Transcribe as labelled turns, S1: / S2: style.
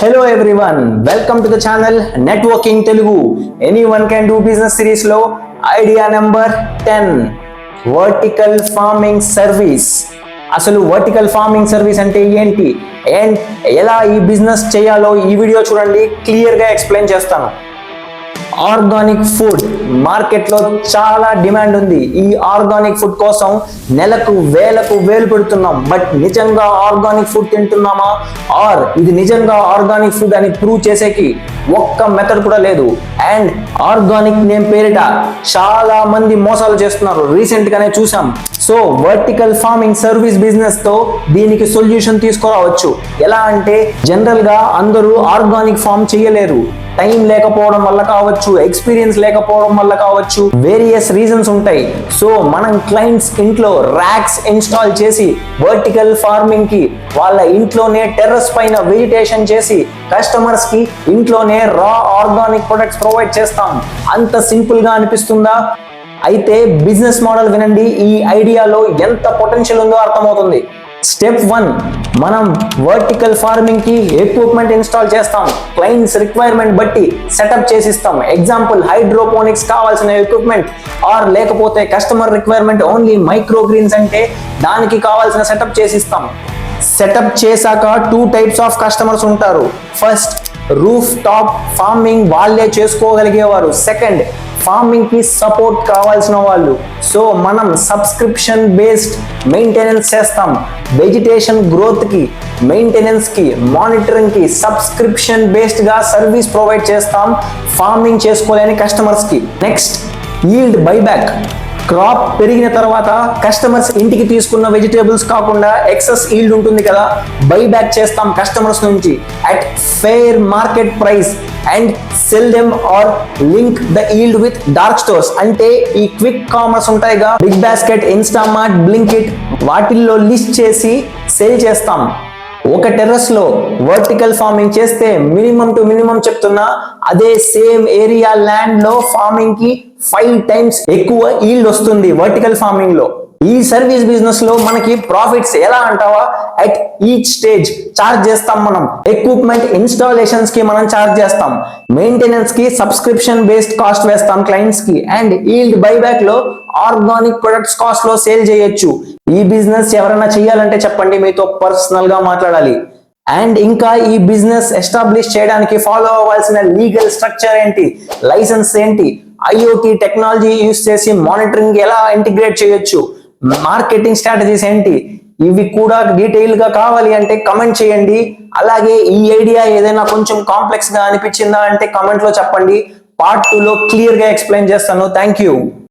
S1: Hello everyone welcome to the channel networking Telugu anyone can do business సిరీస్లో idea number ten vertical farming service అసలు vertical farming service అంటే ఏంటి? And ఎలా ఈ business చేయాలో ఈ వీడియో చూడండి క్లియర్గా ఎక్స్ప్లెయిన్ చేస్తాను. ఆర్గానిక్ ఫుడ్ మార్కెట్లో చాలా డిమాండ్ ఉంది. ఈ ఆర్గానిక్ ఫుడ్ కోసం నెలకు వేలకు వేలు పెడుతున్నాం. బట్ నిజంగా ఆర్గానిక్ ఫుడ్ తింటున్నామా? ఆర్ ఇది నిజంగా ఆర్గానిక్ ఫుడ్ అని ప్రూవ్ చేసేకి ఒక్క మెథడ్ కూడా లేదు. అండ్ ఆర్గానిక్ నేమ్ పేరిట చాలా మంది మోసాలు చేస్తున్నారు. రీసెంట్ గానే చూసాం. సో వర్టికల్ ఫార్మింగ్ సర్వీస్ బిజినెస్తో దీనికి సొల్యూషన్ తీసుకురావచ్చు. ఎలా అంటే జనరల్గా అందరూ ఆర్గానిక్ ఫార్మ్ చేయలేరు. టైం లేకపోవడం వల్ల కావచ్చు ఎక్స్పీరియన్స్ లేకపోవడం వల్ల కావచ్చు వేరియస్ రీజన్స్ ఉంటాయి. సో మనం క్లయింట్స్ ఇంట్లో ర్యాక్స్ ఇన్స్టాల్ చేసి వర్టికల్ ఫార్మింగ్కి వాళ్ళ ఇంట్లోనే టెర్రస్ పైన వెజిటేషన్ చేసి కస్టమర్స్కి ఇంట్లోనే రా ఆర్గానిక్ ప్రొడక్ట్స్ ప్రొవైడ్ చేస్తాం. అంత సింపుల్గా అనిపిస్తుందా? అయితే బిజినెస్ మోడల్ వినండి. ఈ ఐడియాలో ఎంత పొటెన్షియల్ ఉందో అర్థమవుతుంది. స్టెప్ వన్ మనం వర్టికల్ ఫార్మింగ్కి ఎక్విప్మెంట్ ఇన్స్టాల్ చేస్తాం. క్లయింట్స్ రిక్వైర్మెంట్ బట్టి సెటప్ చేసిస్తాం. ఎగ్జాంపుల్ హైడ్రోపోనిక్స్ కావాల్సిన ఎక్విప్మెంట్ ఆర్ లేకపోతే customer requirement only microgreens అంటే దానికి కావాల్సిన సెటప్ చేసిస్తాం. సెటప్ చేశాక టూ టైప్స్ ఆఫ్ కస్టమర్స్ ఉంటారు. ఫస్ట్ రూఫ్ టాప్ ఫార్మింగ్ వాళ్ళే చేసుకోగలిగేవారు. సెకండ్ ఫార్మింగ్కి సపోర్ట్ కావాల్సిన వాళ్ళు. సో మనం సబ్స్క్రిప్షన్ బేస్డ్ మెయింటెనెన్స్ చేస్తాం. వెజిటేషన్ గ్రోత్కి మెయింటెనెన్స్కి మానిటరింగ్కి సబ్స్క్రిప్షన్ బేస్డ్గా సర్వీస్ ప్రొవైడ్ చేస్తాం. ఫార్మింగ్ చేసుకోలేని కస్టమర్స్కి నెక్స్ట్ ఈల్డ్ బైబ్యాక్. క్రాప్ పెరిగిన తర్వాత కస్టమర్స్ ఇంటికి తీసుకున్న వెజిటేబుల్స్ కాకుండా ఎక్సెస్ ఈల్డ్ ఉంటుంది కదా బై బ్యాక్ చేస్తాం కస్టమర్స్ నుంచి. At fair market price and sell them or link the yield with dark stores అంటే ఈ క్విక్ కామర్స్ ఉంటాయిగా బిగ్ బాస్కెట్ ఇన్స్టామార్ట్ బ్లింకిట్ వాటిల్లో లిస్ట్ చేసి సేల్ చేస్తాం. ఒక టెర్రస్లో వర్టికల్ ఫార్మింగ్ చేస్తే మినిమం టు మినిమం చెప్తున్నా అదే సేమ్ ఏరియా ల్యాండ్లో ఫార్మింగ్కి ఫైవ్ టైమ్స్ ఎక్కువ ఈల్డ్ వస్తుంది వర్టికల్ ఫార్మింగ్లో ఈ సర్వీస్ బిజినెస్లో మనకి ప్రాఫిట్స్ ఎలా అంటావా? అట్ ఈచ్ స్టేజ్ చార్జ్ చేస్తాం మనం. ఎక్విప్మెంట్ ఇన్స్టాలేషన్స్కి మనం చార్జ్ చేస్తాం. మెయింటెనెన్స్కి సబ్స్క్రిప్షన్ బేస్డ్ కాస్ట్ వేస్తాం క్లయింట్స్కి అండ్ ఈల్డ్ బైబ్యాక్లో ఆర్గానిక్ ప్రొడక్ట్స్ కాస్ట్లో సేల్ చేయొచ్చు. ఈ బిజినెస్ ఎవరైనా చేయాలంటే చెప్పండి మీతో పర్సనల్గా మాట్లాడాలి. అండ్ ఇంకా ఈ బిజినెస్ ఎస్టాబ్లిష్ చేయడానికి ఫాలో అవ్వాల్సిన లీగల్ స్ట్రక్చర్ ఏంటి? లైసెన్స్ ఏంటి? ఐఓటి టెక్నాలజీ యూస్ చేసి మానిటరింగ్ ఎలా ఇంటిగ్రేట్ చేయొచ్చు? మార్కెటింగ్ స్ట్రాటజీస్ ఏంటి? ఇవి కూడా డీటెయిల్గా కావాలి అంటే కమెంట్ చేయండి. అలాగే ఈ ఐడియా ఏదైనా కొంచెం కాంప్లెక్స్గా అనిపించిందా అంటే కమెంట్లో చెప్పండి. పార్ట్ టూ లో క్లియర్గా ఎక్స్ప్లెయిన్ చేస్తాను. Thank you